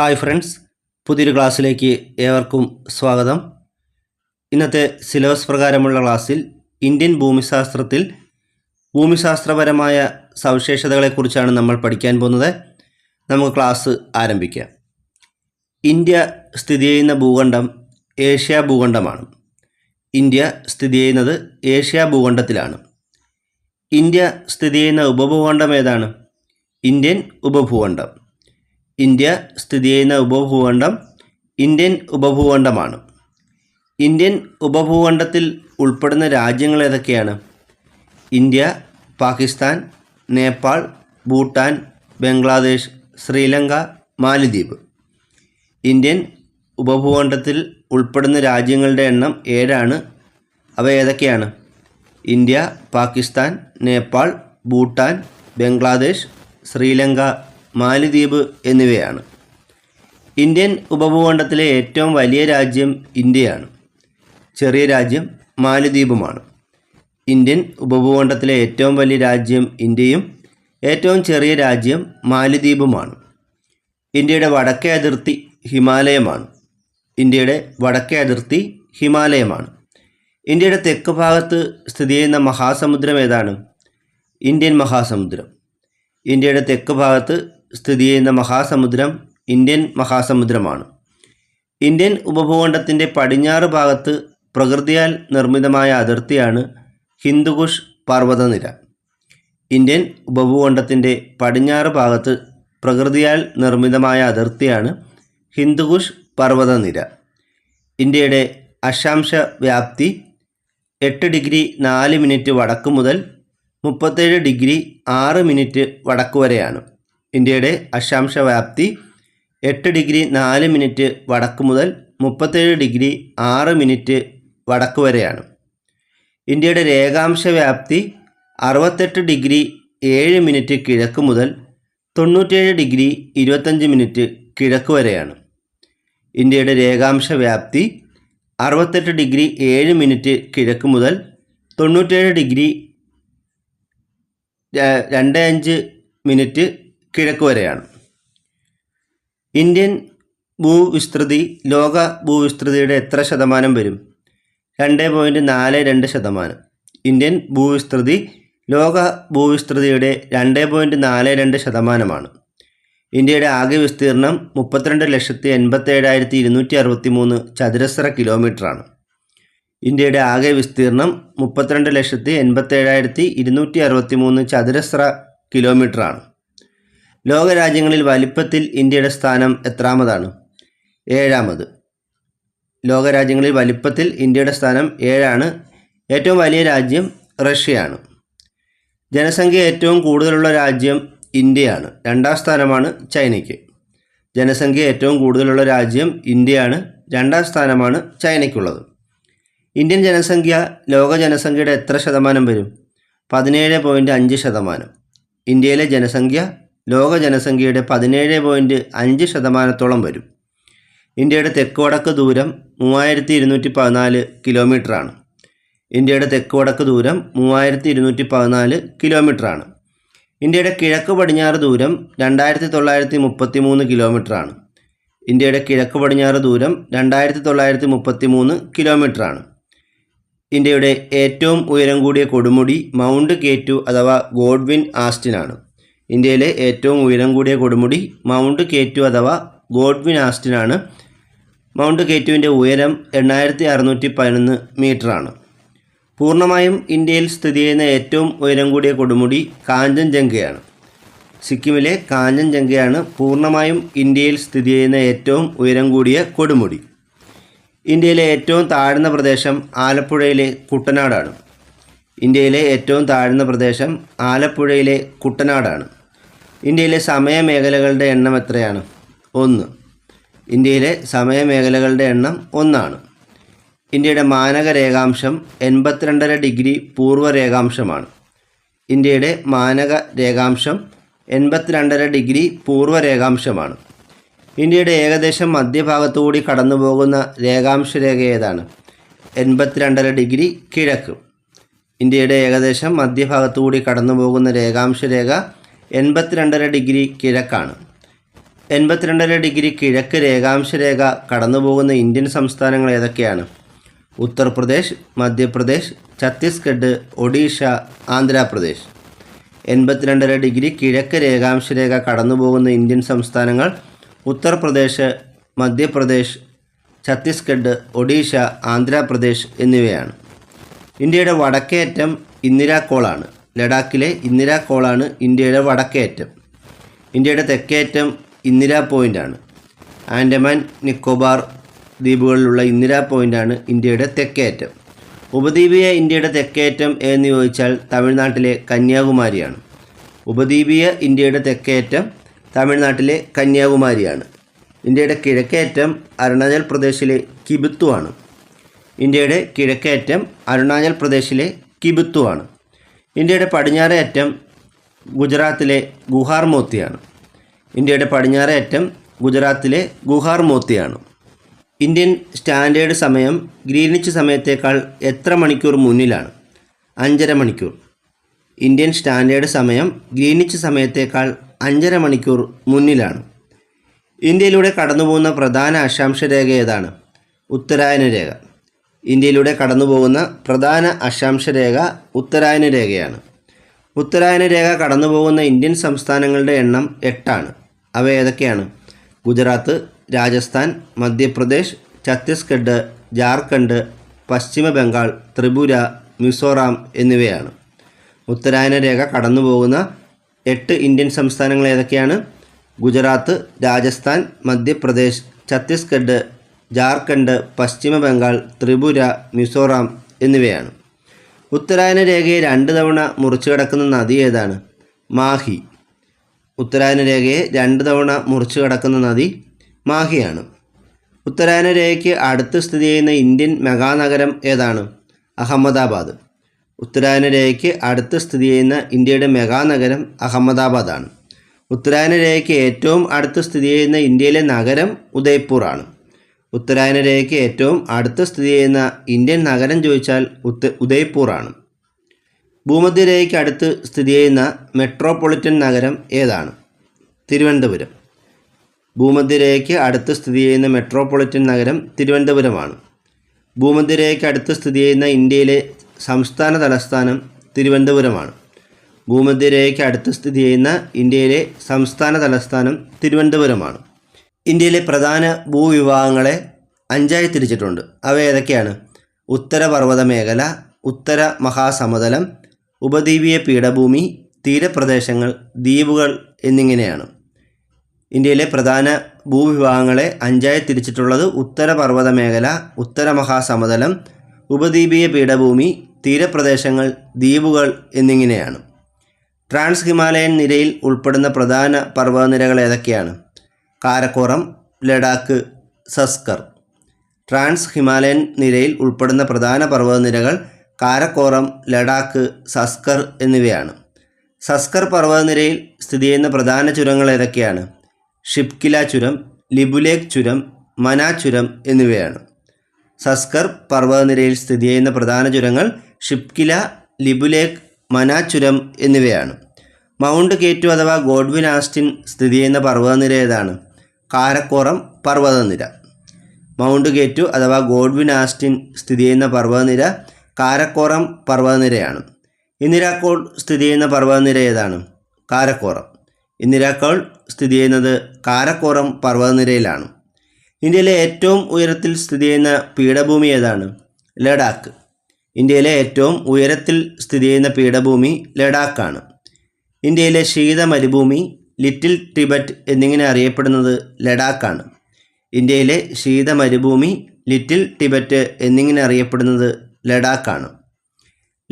Hi friends പുതിയൊരു ക്ലാസ്സിലേക്ക് ഏവർക്കും സ്വാഗതം. ഇന്നത്തെ സിലബസ് പ്രകാരമുള്ള ക്ലാസ്സിൽ ഇന്ത്യൻ ഭൂമിശാസ്ത്രത്തിൽ ഭൂമിശാസ്ത്രപരമായ സവിശേഷതകളെക്കുറിച്ചാണ് നമ്മൾ പഠിക്കാൻ പോകുന്നത്. നമുക്ക് ക്ലാസ് ആരംഭിക്കാം. ഇന്ത്യ സ്ഥിതി ചെയ്യുന്ന ഭൂഖണ്ഡം ഏഷ്യ ഭൂഖണ്ഡമാണ്. ഇന്ത്യ സ്ഥിതി ചെയ്യുന്നത് ഏഷ്യ ഭൂഖണ്ഡത്തിലാണ്. ഇന്ത്യ സ്ഥിതി ചെയ്യുന്ന ഉപഭൂഖണ്ഡം ഏതാണ്? ഇന്ത്യൻ ഉപഭൂഖണ്ഡം. ഇന്ത്യ സ്ഥിതി ചെയ്യുന്ന ഉപഭൂഖണ്ഡം ഇന്ത്യൻ ഉപഭൂഖണ്ഡമാണ്. ഇന്ത്യൻ ഉപഭൂഖണ്ഡത്തിൽ ഉൾപ്പെടുന്ന രാജ്യങ്ങൾ ഏതൊക്കെയാണ്? ഇന്ത്യ പാകിസ്ഥാൻ നേപ്പാൾ ഭൂട്ടാൻ ബംഗ്ലാദേശ് ശ്രീലങ്ക മാലിദ്വീപ്. ഇന്ത്യൻ ഉപഭൂഖണ്ഡത്തിൽ ഉൾപ്പെടുന്ന രാജ്യങ്ങളുടെ എണ്ണം ഏഴാണ്. അവ ഏതൊക്കെയാണ്? ഇന്ത്യ പാകിസ്ഥാൻ നേപ്പാൾ ഭൂട്ടാൻ ബംഗ്ലാദേശ് ശ്രീലങ്ക മാലദ്വീപ് എന്നിവയാണ്. ഇന്ത്യൻ ഉപഭൂഖണ്ഡത്തിലെ ഏറ്റവും വലിയ രാജ്യം ഇന്ത്യയാണ്. ചെറിയ രാജ്യം മാലിദ്വീപുമാണ്. ഇന്ത്യൻ ഉപഭൂഖണ്ഡത്തിലെ ഏറ്റവും വലിയ രാജ്യം ഇന്ത്യയും ഏറ്റവും ചെറിയ രാജ്യം മാലിദ്വീപുമാണ്. ഇന്ത്യയുടെ വടക്കേ അതിർത്തി ഹിമാലയമാണ്. ഇന്ത്യയുടെ വടക്കേ അതിർത്തി ഹിമാലയമാണ്. ഇന്ത്യയുടെ തെക്ക് ഭാഗത്ത് സ്ഥിതി ചെയ്യുന്ന മഹാസമുദ്രം ഏതാണ്? ഇന്ത്യൻ മഹാസമുദ്രം. ഇന്ത്യയുടെ തെക്ക് ഭാഗത്ത് സ്ഥിതി ചെയ്യുന്ന മഹാസമുദ്രം ഇന്ത്യൻ മഹാസമുദ്രമാണ്. ഇന്ത്യൻ ഉപഭൂഖണ്ഡത്തിന്റെ പടിഞ്ഞാറ് ഭാഗത്ത് പ്രകൃതിയാൽ നിർമ്മിതമായ അതിർത്തിയാണ് ഹിന്ദുകുഷ് പർവതനിര. ഇന്ത്യൻ ഉപഭൂഖണ്ഡത്തിന്റെ പടിഞ്ഞാറ് ഭാഗത്ത് പ്രകൃതിയാൽ നിർമ്മിതമായ അതിർത്തിയാണ് ഹിന്ദുകുഷ് പർവതനിര. ഇന്ത്യയുടെ അക്ഷാംശ വ്യാപ്തി എട്ട് ഡിഗ്രി നാല് മിനിറ്റ് വടക്ക് മുതൽ മുപ്പത്തേഴ് ഡിഗ്രി ആറ് മിനിറ്റ് വടക്ക് വരെയാണ്. ഇന്ത്യയുടെ അക്ഷാംശ വ്യാപ്തി എട്ട് ഡിഗ്രി നാല് മിനിറ്റ് വടക്ക് മുതൽ മുപ്പത്തേഴ് ഡിഗ്രി ആറ് മിനിറ്റ് വടക്ക് വരെയാണ്. ഇന്ത്യയുടെ രേഖാംശ വ്യാപ്തി അറുപത്തെട്ട് ഡിഗ്രി ഏഴ് മിനിറ്റ് കിഴക്ക് മുതൽ തൊണ്ണൂറ്റേഴ് ഡിഗ്രി ഇരുപത്തഞ്ച് മിനിറ്റ് കിഴക്ക് വരെയാണ്. ഇന്ത്യയുടെ രേഖാംശ വ്യാപ്തി അറുപത്തെട്ട് ഡിഗ്രി ഏഴ് മിനിറ്റ് കിഴക്ക് മുതൽ തൊണ്ണൂറ്റേഴ് ഡിഗ്രി രണ്ട് അഞ്ച് മിനിറ്റ് കിഴക്ക് വരെയാണ്. ഇന്ത്യൻ ഭൂവിസ്തൃതി ലോക ഭൂവിസ്തൃതിയുടെ എത്ര ശതമാനം വരും? രണ്ട് പോയിന്റ് നാല് രണ്ട് ശതമാനം. ഇന്ത്യൻ ഭൂവിസ്തൃതി ലോക ഭൂവിസ്തൃതിയുടെ രണ്ട് പോയിന്റ് നാല് രണ്ട് ശതമാനമാണ്. ഇന്ത്യയുടെ ആകെ വിസ്തീർണം മുപ്പത്തിരണ്ട് ലക്ഷത്തി എൺപത്തേഴായിരത്തി ഇരുന്നൂറ്റി അറുപത്തി മൂന്ന് ചതുരശ്ര കിലോമീറ്ററാണ്. ഇന്ത്യയുടെ ആകെ വിസ്തീർണം മുപ്പത്തിരണ്ട് ലക്ഷത്തി എൺപത്തേഴായിരത്തി ഇരുന്നൂറ്റി അറുപത്തി മൂന്ന് ചതുരശ്ര കിലോമീറ്ററാണ്. ലോകരാജ്യങ്ങളിൽ വലിപ്പത്തിൽ ഇന്ത്യയുടെ സ്ഥാനം എത്രാമതാണ്? ഏഴാമത്. ലോകരാജ്യങ്ങളിൽ വലിപ്പത്തിൽ ഇന്ത്യയുടെ സ്ഥാനം ഏഴാണ്. ഏറ്റവും വലിയ രാജ്യം റഷ്യയാണ്. ജനസംഖ്യ ഏറ്റവും കൂടുതലുള്ള രാജ്യം ഇന്ത്യയാണ്. രണ്ടാം സ്ഥാനമാണ് ചൈനയ്ക്ക്. ജനസംഖ്യ ഏറ്റവും കൂടുതലുള്ള രാജ്യം ഇന്ത്യയാണ്. രണ്ടാം സ്ഥാനമാണ് ചൈനയ്ക്കുള്ളത്. ഇന്ത്യൻ ജനസംഖ്യ ലോക ജനസംഖ്യയുടെ എത്ര ശതമാനം വരും? പതിനേഴ് പോയിന്റ് അഞ്ച് ശതമാനം. ഇന്ത്യയിലെ ജനസംഖ്യ ലോക ജനസംഖ്യയുടെ പതിനേഴ് പോയിന്റ് അഞ്ച് ശതമാനത്തോളം വരും. ഇന്ത്യയുടെ തെക്ക് വടക്ക് ദൂരം മൂവായിരത്തി ഇരുന്നൂറ്റി പതിനാല് കിലോമീറ്ററാണ്. ഇന്ത്യയുടെ തെക്ക് വടക്ക് ദൂരം മൂവായിരത്തി ഇരുന്നൂറ്റി പതിനാല് കിലോമീറ്ററാണ്. ഇന്ത്യയുടെ കിഴക്ക് പടിഞ്ഞാറ് ദൂരം രണ്ടായിരത്തി തൊള്ളായിരത്തി മുപ്പത്തി മൂന്ന് കിലോമീറ്ററാണ്. ഇന്ത്യയുടെ കിഴക്ക് പടിഞ്ഞാറ് ദൂരം രണ്ടായിരത്തി തൊള്ളായിരത്തി മുപ്പത്തി മൂന്ന് കിലോമീറ്ററാണ്. ഇന്ത്യയുടെ ഏറ്റവും ഉയരം കൂടിയ കൊടുമുടി മൗണ്ട് കേറ്റു അഥവാ ഗോഡ്വിൻ ആസ്റ്റിനാണ്. ഇന്ത്യയിലെ ഏറ്റവും ഉയരം കൂടിയ കൊടുമുടി മൗണ്ട് കേറ്റു അഥവാ ഗോഡ്വിൻ ആസ്റ്റിനാണ്. മൗണ്ട് കേറ്റുവിന്റെ ഉയരം എണ്ണായിരത്തി അറുന്നൂറ്റി പതിനൊന്ന് മീറ്ററാണ്. പൂർണമായും ഇന്ത്യയിൽ സ്ഥിതി ചെയ്യുന്ന ഏറ്റവും ഉയരം കൂടിയ കൊടുമുടി കാഞ്ചൻജംഗയാണ്. സിക്കിമിലെ കാഞ്ചൻജംഗയാണ് പൂർണമായും ഇന്ത്യയിൽ സ്ഥിതി ചെയ്യുന്ന ഏറ്റവും ഉയരം കൂടിയ കൊടുമുടി. ഇന്ത്യയിലെ ഏറ്റവും താഴ്ന്ന പ്രദേശം ആലപ്പുഴയിലെ കുട്ടനാടാണ്. ഇന്ത്യയിലെ ഏറ്റവും താഴ്ന്ന പ്രദേശം ആലപ്പുഴയിലെ കുട്ടനാടാണ്. ഇന്ത്യയിലെ സമയമേഖലകളുടെ എണ്ണം എത്രയാണ്? ഒന്ന്. ഇന്ത്യയിലെ സമയമേഖലകളുടെ എണ്ണം ഒന്നാണ്. ഇന്ത്യയുടെ മാനക രേഖാംശം എൺപത്തിരണ്ടര ഡിഗ്രി പൂർവ രേഖാംശമാണ് ഇന്ത്യയുടെ മാനക രേഖാംശം എൺപത്തിരണ്ടര ഡിഗ്രി പൂർവ രേഖാംശമാണ് ഇന്ത്യയുടെ ഏകദേശം മധ്യഭാഗത്തുകൂടി കടന്നു പോകുന്ന രേഖാംശ രേഖ ഏതാണ്? എൺപത്തിരണ്ടര ഡിഗ്രി കിഴക്ക്. ഇന്ത്യയുടെ ഏകദേശം മധ്യഭാഗത്തുകൂടി കടന്നു പോകുന്ന രേഖാംശ രേഖ എൺപത്തിരണ്ടര ഡിഗ്രി കിഴക്കാണ്. എൺപത്തിരണ്ടര ഡിഗ്രി കിഴക്ക് രേഖാംശ രേഖ കടന്നുപോകുന്ന ഇന്ത്യൻ സംസ്ഥാനങ്ങൾ ഏതൊക്കെയാണ്? ഉത്തർപ്രദേശ് മധ്യപ്രദേശ് ഛത്തീസ്ഗഡ് ഒഡീഷ ആന്ധ്രാപ്രദേശ്. എൺപത്തിരണ്ടര ഡിഗ്രി കിഴക്ക് രേഖാംശ രേഖ കടന്നുപോകുന്ന ഇന്ത്യൻ സംസ്ഥാനങ്ങൾ ഉത്തർപ്രദേശ് മധ്യപ്രദേശ് ഛത്തീസ്ഗഡ് ഒഡീഷ ആന്ധ്രാപ്രദേശ് എന്നിവയാണ്. ഇന്ത്യയുടെ വടക്കേറ്റം ഇന്ദിരാ ഇന്ദിരാക്കോളാണ് ലഡാക്കിലെ ഇന്ദിരാ കോളാണ് ഇന്ത്യയുടെ വടക്കേറ്റം. ഇന്ത്യയുടെ തെക്കേറ്റം ഇന്ദിരാ പോയിന്റാണ് ആൻഡമാൻ നിക്കോബാർ ദ്വീപുകളിലുള്ള ഇന്ദിരാ പോയിന്റാണ് ഇന്ത്യയുടെ തെക്കേറ്റം. ഉപദ്വീപീയ ഇന്ത്യയുടെ തെക്കേറ്റം എന്ന് ചോദിച്ചാൽ തമിഴ്നാട്ടിലെ കന്യാകുമാരിയാണ്. ഉപദ്വീപീയ ഇന്ത്യയുടെ തെക്കേറ്റം തമിഴ്നാട്ടിലെ കന്യാകുമാരിയാണ്. ഇന്ത്യയുടെ കിഴക്കേറ്റം അരുണാചൽ പ്രദേശിലെ കിബിത്തുവാണ്. ഇന്ത്യയുടെ കിഴക്കേറ്റം അരുണാചൽ പ്രദേശിലെ കിബിത്തുവാണ്. ഇന്ത്യയുടെ പടിഞ്ഞാറേ അറ്റം ഗുജറാത്തിലെ ഗുഹാർ മോത്തിയാണ്. ഇന്ത്യയുടെ പടിഞ്ഞാറേ അറ്റം ഗുജറാത്തിലെ ഗുഹാർ മോത്തിയാണ്. ഇന്ത്യൻ സ്റ്റാൻഡേർഡ് സമയം ഗ്രീനിച്ച് സമയത്തേക്കാൾ എത്ര മണിക്കൂർ മുന്നിലാണ്? അഞ്ചര മണിക്കൂർ. ഇന്ത്യൻ സ്റ്റാൻഡേർഡ് സമയം ഗ്രീനിച്ച് സമയത്തേക്കാൾ അഞ്ചര മണിക്കൂർ മുന്നിലാണ്. ഇന്ത്യയിലൂടെ കടന്നുപോകുന്ന പ്രധാന അക്ഷാംശ രേഖ ഏതാണ്? ഉത്തരായന രേഖ. ഇന്ത്യയിലൂടെ കടന്നുപോകുന്ന പ്രധാന അക്ഷാംശ രേഖ ഉത്തരായന രേഖയാണ്. ഉത്തരായന രേഖ കടന്നുപോകുന്ന ഇന്ത്യൻ സംസ്ഥാനങ്ങളുടെ എണ്ണം എട്ടാണ്. അവ ഏതൊക്കെയാണ്? ഗുജറാത്ത് രാജസ്ഥാൻ മധ്യപ്രദേശ് ഛത്തീസ്ഗഡ് ജാർഖണ്ഡ് പശ്ചിമ ബംഗാൾ ത്രിപുര മിസോറാം എന്നിവയാണ്. ഉത്തരായന രേഖ കടന്നുപോകുന്ന എട്ട് ഇന്ത്യൻ സംസ്ഥാനങ്ങൾ ഏതൊക്കെയാണ്? ഗുജറാത്ത് രാജസ്ഥാൻ മധ്യപ്രദേശ് ഛത്തീസ്ഗഡ് ജാർഖണ്ഡ് പശ്ചിമ ബംഗാൾ ത്രിപുര മിസോറാം എന്നിവയാണ്. ഉത്തരായന രേഖയെ രണ്ട് തവണ മുറിച്ചു കിടക്കുന്ന നദി ഏതാണ്? മാഹി. ഉത്തരായന രേഖയെ രണ്ട് തവണ മുറിച്ചു കിടക്കുന്ന നദി മാഹിയാണ്. ഉത്തരായന രേഖയ്ക്ക് അടുത്ത് സ്ഥിതി ചെയ്യുന്ന ഇന്ത്യൻ മെഗാനഗരം ഏതാണ്? അഹമ്മദാബാദ്. ഉത്തരായന രേഖയ്ക്ക് അടുത്ത് സ്ഥിതി ചെയ്യുന്ന ഇന്ത്യയുടെ മെഗാനഗരം അഹമ്മദാബാദാണ്. ഉത്തരായന രേഖയ്ക്ക് ഏറ്റവും അടുത്ത് സ്ഥിതി ചെയ്യുന്ന ഇന്ത്യയിലെ നഗരം ഉദയ്പൂർ ആണ്. ഉത്തരായന രേഖയ്ക്ക് ഏറ്റവും അടുത്ത സ്ഥിതി ചെയ്യുന്ന ഇന്ത്യൻ നഗരം ചോദിച്ചാൽ ഉത്ത ഉദയ്പൂർ ആണ് ഭൂമധ്യരേഖയ്ക്ക് അടുത്ത് സ്ഥിതി ചെയ്യുന്ന മെട്രോപൊളിറ്റൻ നഗരം ഏതാണ്? തിരുവനന്തപുരം. ഭൂമധ്യരേഖയ്ക്ക് അടുത്ത് സ്ഥിതി ചെയ്യുന്ന മെട്രോപൊളിറ്റൻ നഗരം തിരുവനന്തപുരമാണ്. ഭൂമധ്യരേഖയ്ക്ക് അടുത്ത് സ്ഥിതി ചെയ്യുന്ന ഇന്ത്യയിലെ സംസ്ഥാന തലസ്ഥാനം തിരുവനന്തപുരമാണ്. ഭൂമധ്യരേഖയ്ക്ക് അടുത്ത് സ്ഥിതി ചെയ്യുന്ന ഇന്ത്യയിലെ സംസ്ഥാന തലസ്ഥാനം തിരുവനന്തപുരമാണ്. ഇന്ത്യയിലെ പ്രധാന ഭൂവിഭാഗങ്ങളെ അഞ്ചായി തിരിച്ചിട്ടുണ്ട്. അവ ഏതൊക്കെയാണ്? ഉത്തരപർവത മേഖല ഉത്തര മഹാസമതലം ഉപദ്വീപീയ പീഠഭൂമി തീരപ്രദേശങ്ങൾ ദ്വീപുകൾ എന്നിങ്ങനെയാണ്. ഇന്ത്യയിലെ പ്രധാന ഭൂവിഭാഗങ്ങളെ അഞ്ചായി തിരിച്ചിട്ടുള്ളത് ഉത്തരപർവത മേഖല ഉത്തര മഹാസമതലം ഉപദ്വീപീയ പീഠഭൂമി തീരപ്രദേശങ്ങൾ ദ്വീപുകൾ എന്നിങ്ങനെയാണ്. ട്രാൻസ് ഹിമാലയൻ നിരയിൽ ഉൾപ്പെടുന്ന പ്രധാന പർവതനിരകൾ ഏതൊക്കെയാണ്? കാരക്കോറം ലഡാക്ക് സസ്കർ. ട്രാൻസ് ഹിമാലയൻ നിരയിൽ ഉൾപ്പെടുന്ന പ്രധാന പർവതനിരകൾ കാരക്കോറം ലഡാക്ക് സസ്കർ എന്നിവയാണ്. സസ്കർ പർവതനിരയിൽ സ്ഥിതി ചെയ്യുന്ന പ്രധാന ചുരങ്ങൾ ഏതൊക്കെയാണ്? ഷിപ്കില ചുരം ലിബുലേക് ചുരം മനാ ചുരം എന്നിവയാണ്. സസ്കർ പർവതനിരയിൽ സ്ഥിതി ചെയ്യുന്ന പ്രധാന ചുരങ്ങൾ ഷിപ്കില ലിബുലേക് മനാ ചുരം എന്നിവയാണ്. മൗണ്ട് കേറ്റു അഥവാ ഗോഡ്വിൻ ആസ്റ്റിൻ സ്ഥിതി ചെയ്യുന്ന പർവതനിര ഏതാണ്? കാരക്കോറം പർവതനിര. മൗണ്ട് ഗേറ്റു അഥവാ ഗോഡ്വിൻ ആസ്റ്റിൻ സ്ഥിതി ചെയ്യുന്ന പർവതനിര കാരക്കോറം പർവതനിരയാണ്. ഇന്ദിരാക്കോൾ സ്ഥിതി ചെയ്യുന്ന പർവതനിര ഏതാണ്? കാരക്കോറം. ഇന്ദിരാക്കോൾ സ്ഥിതി ചെയ്യുന്നത് കാരക്കോറം പർവതനിരയിലാണ്. ഇന്ത്യയിലെ ഏറ്റവും ഉയരത്തിൽ സ്ഥിതി ചെയ്യുന്ന പീഠഭൂമി ഏതാണ്? ലഡാക്ക്. ഇന്ത്യയിലെ ഏറ്റവും ഉയരത്തിൽ സ്ഥിതി ചെയ്യുന്ന പീഠഭൂമി ലഡാക്കാണ്. ഇന്ത്യയിലെ ശീത മരുഭൂമി ലിറ്റിൽ ടിബറ്റ് എന്നിങ്ങനെ അറിയപ്പെടുന്നത് ലഡാക്കാണ്. ഇന്ത്യയിലെ ശീത മരുഭൂമി ലിറ്റിൽ ടിബറ്റ് എന്നിങ്ങനെ അറിയപ്പെടുന്നത് ലഡാക്കാണ്.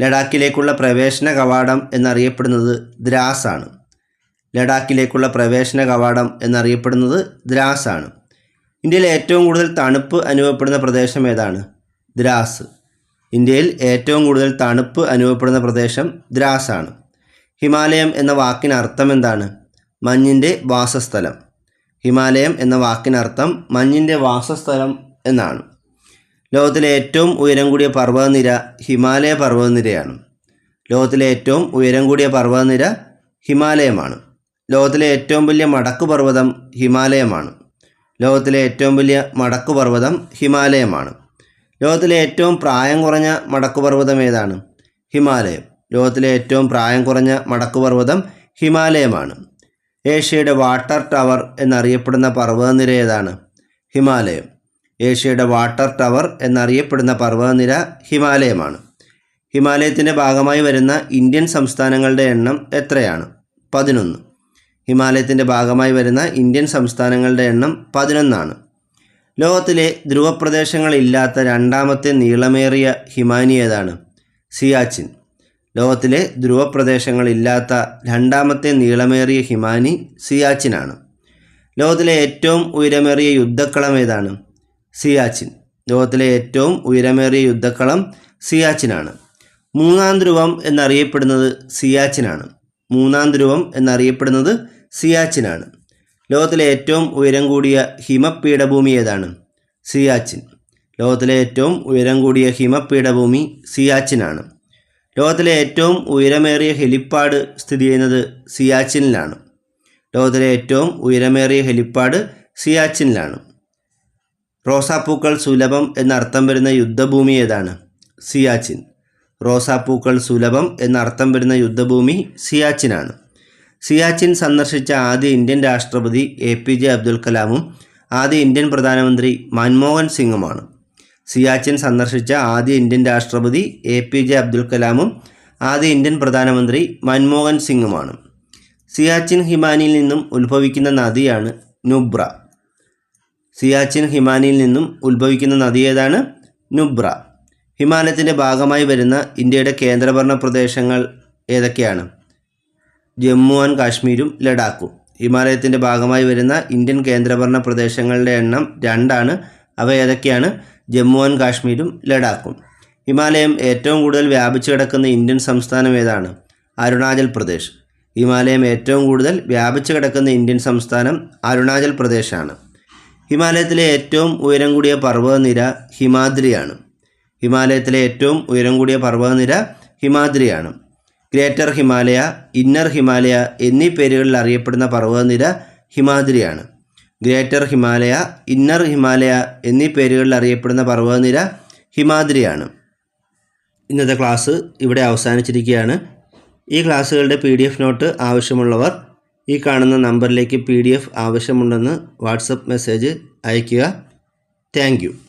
ലഡാക്കിലേക്കുള്ള പ്രവേശന കവാടം എന്നറിയപ്പെടുന്നത് ദ്രാസാണ്. ലഡാക്കിലേക്കുള്ള പ്രവേശന കവാടം എന്നറിയപ്പെടുന്നത് ദ്രാസാണ്. ഇന്ത്യയിൽ ഏറ്റവും കൂടുതൽ തണുപ്പ് അനുഭവപ്പെടുന്ന പ്രദേശം ഏതാണ്? ദ്രാസ്. ഇന്ത്യയിൽ ഏറ്റവും കൂടുതൽ തണുപ്പ് അനുഭവപ്പെടുന്ന പ്രദേശം ദ്രാസാണ്. ഹിമാലയം എന്ന വാക്കിന് അർത്ഥം എന്താണ്? മഞ്ഞിന്റെ വാസസ്ഥലം. ഹിമാലയം എന്ന വാക്കിനർത്ഥം മഞ്ഞിന്റെ വാസസ്ഥലം എന്നാണ്. ലോകത്തിലെ ഏറ്റവും ഉയരം കൂടിയ പർവതനിര ഹിമാലയ പർവതനിരയാണ്. ലോകത്തിലെ ഏറ്റവും ഉയരം കൂടിയ പർവതനിര ഹിമാലയമാണ്. ലോകത്തിലെ ഏറ്റവും വലിയ മടക്കു പർവതം ഹിമാലയമാണ്. ലോകത്തിലെ ഏറ്റവും വലിയ മടക്കു പർവതം ഹിമാലയമാണ്. ലോകത്തിലെ ഏറ്റവും പ്രായം കുറഞ്ഞ മടക്കു പർവതം ഏതാണ്? ഹിമാലയം. ലോകത്തിലെ ഏറ്റവും പ്രായം കുറഞ്ഞ മടക്കു പർവതം ഹിമാലയമാണ്. ഏഷ്യയുടെ വാട്ടർ ടവർ എന്നറിയപ്പെടുന്ന പർവതനിര ഏതാണ്? ഹിമാലയം. ഏഷ്യയുടെ വാട്ടർ ടവർ എന്നറിയപ്പെടുന്ന പർവതനിര ഹിമാലയമാണ്. ഹിമാലയത്തിന്റെ ഭാഗമായി വരുന്ന ഇന്ത്യൻ സംസ്ഥാനങ്ങളുടെ എണ്ണം എത്രയാണ്? പതിനൊന്ന്. ഹിമാലയത്തിന്റെ ഭാഗമായി വരുന്ന ഇന്ത്യൻ സംസ്ഥാനങ്ങളുടെ എണ്ണം പതിനൊന്നാണ്. ലോകത്തിലെ ധ്രുവപ്രദേശങ്ങളില്ലാത്ത രണ്ടാമത്തെ നീളമേറിയ ഹിമാനി ഏതാണ്? സിയാച്ചിൻ. ലോകത്തിലെ ധ്രുവപ്രദേശങ്ങളില്ലാത്ത രണ്ടാമത്തെ നീളമേറിയ ഹിമാനി സിയാച്ചിനാണ്. ലോകത്തിലെ ഏറ്റവും ഉയരമേറിയ യുദ്ധക്കളം ഏതാണ്? സിയാച്ചിൻ. ലോകത്തിലെ ഏറ്റവും ഉയരമേറിയ യുദ്ധക്കളം സിയാച്ചിനാണ്. മൂന്നാം ധ്രുവം എന്നറിയപ്പെടുന്നത് സിയാച്ചിനാണ്. മൂന്നാം ധ്രുവം എന്നറിയപ്പെടുന്നത് സിയാച്ചിനാണ്. ലോകത്തിലെ ഏറ്റവും ഉയരം കൂടിയ ഹിമപീഠഭൂമി ഏതാണ്? സിയാച്ചിൻ. ലോകത്തിലെ ഏറ്റവും ഉയരം കൂടിയ ഹിമപീഠഭൂമി സിയാച്ചിനാണ്. ലോകത്തിലെ ഏറ്റവും ഉയരമേറിയ ഹെലിപ്പാഡ് സ്ഥിതി ചെയ്യുന്നത് സിയാച്ചിനിലാണ്. ലോകത്തിലെ ഏറ്റവും ഉയരമേറിയ ഹെലിപ്പാഡ് സിയാച്ചിനിലാണ്. റോസാപ്പൂക്കൾ സുലഭം എന്നർത്ഥം വരുന്ന യുദ്ധഭൂമി ഏതാണ്? സിയാച്ചിൻ. റോസാപ്പൂക്കൾ സുലഭം എന്നർത്ഥം വരുന്ന യുദ്ധഭൂമി സിയാച്ചിനാണ്. സിയാച്ചിൻ സന്ദർശിച്ച ആദ്യ ഇന്ത്യൻ രാഷ്ട്രപതി എ പി ജെ അബ്ദുൽ കലാമും ആദ്യ ഇന്ത്യൻ പ്രധാനമന്ത്രി മൻമോഹൻ സിംഗുമാണ്. സിയാച്ചിൻ സന്ദർശിച്ച ആദ്യ ഇന്ത്യൻ രാഷ്ട്രപതി എ പി ജെ അബ്ദുൽ കലാമും ആദ്യ ഇന്ത്യൻ പ്രധാനമന്ത്രി മൻമോഹൻ സിംഗുമാണ്. സിയാച്ചിൻ ഹിമാനിയിൽ നിന്നും ഉത്ഭവിക്കുന്ന നദിയാണ് നുബ്ര. സിയാച്ചിൻ ഹിമാനിയിൽ നിന്നും ഉത്ഭവിക്കുന്ന നദി ഏതാണ്? നുബ്ര. ഹിമാലയത്തിന്റെ ഭാഗമായി വരുന്ന ഇന്ത്യയുടെ കേന്ദ്രഭരണ പ്രദേശങ്ങൾ ഏതൊക്കെയാണ്? ജമ്മു ആൻഡ് കാശ്മീരും ലഡാക്കും. ഹിമാലയത്തിന്റെ ഭാഗമായി വരുന്ന ഇന്ത്യൻ കേന്ദ്രഭരണ പ്രദേശങ്ങളുടെ എണ്ണം രണ്ടാണ്. അവ ഏതൊക്കെയാണ്? ജമ്മു ആൻഡ് കാശ്മീരും ലഡാക്കും. ഹിമാലയം ഏറ്റവും കൂടുതൽ വ്യാപിച്ചു കിടക്കുന്ന ഇന്ത്യൻ സംസ്ഥാനം ഏതാണ്? അരുണാചൽ പ്രദേശ്. ഹിമാലയം ഏറ്റവും കൂടുതൽ വ്യാപിച്ചു കിടക്കുന്ന ഇന്ത്യൻ സംസ്ഥാനം അരുണാചൽ പ്രദേശാണ്. ഹിമാലയത്തിലെ ഏറ്റവും ഉയരം കൂടിയ പർവതനിര ഹിമാദ്രിയാണ്. ഹിമാലയത്തിലെ ഏറ്റവും ഉയരം കൂടിയ പർവതനിര ഹിമാദ്രിയാണ്. ഗ്രേറ്റർ ഹിമാലയ ഇന്നർ ഹിമാലയ എന്നീ പേരുകളിൽ അറിയപ്പെടുന്ന പർവതനിര ഹിമാദ്രിയാണ്. ഗ്രേറ്റർ ഹിമാലയ ഇന്നർ ഹിമാലയ എന്നീ പേരുകളിൽ അറിയപ്പെടുന്ന പർവതനിര ഹിമാദ്രിയാണ്. ഇന്നത്തെ ക്ലാസ് ഇവിടെ അവസാനിച്ചിരിക്കുകയാണ്. ഈ ക്ലാസ്സുകളുടെ പി ഡി എഫ് നോട്ട് ആവശ്യമുള്ളവർ ഈ കാണുന്ന നമ്പറിലേക്ക് പി ഡി എഫ് ആവശ്യമുണ്ടെന്ന് വാട്സപ്പ് മെസ്സേജ് അയയ്ക്കുക. താങ്ക്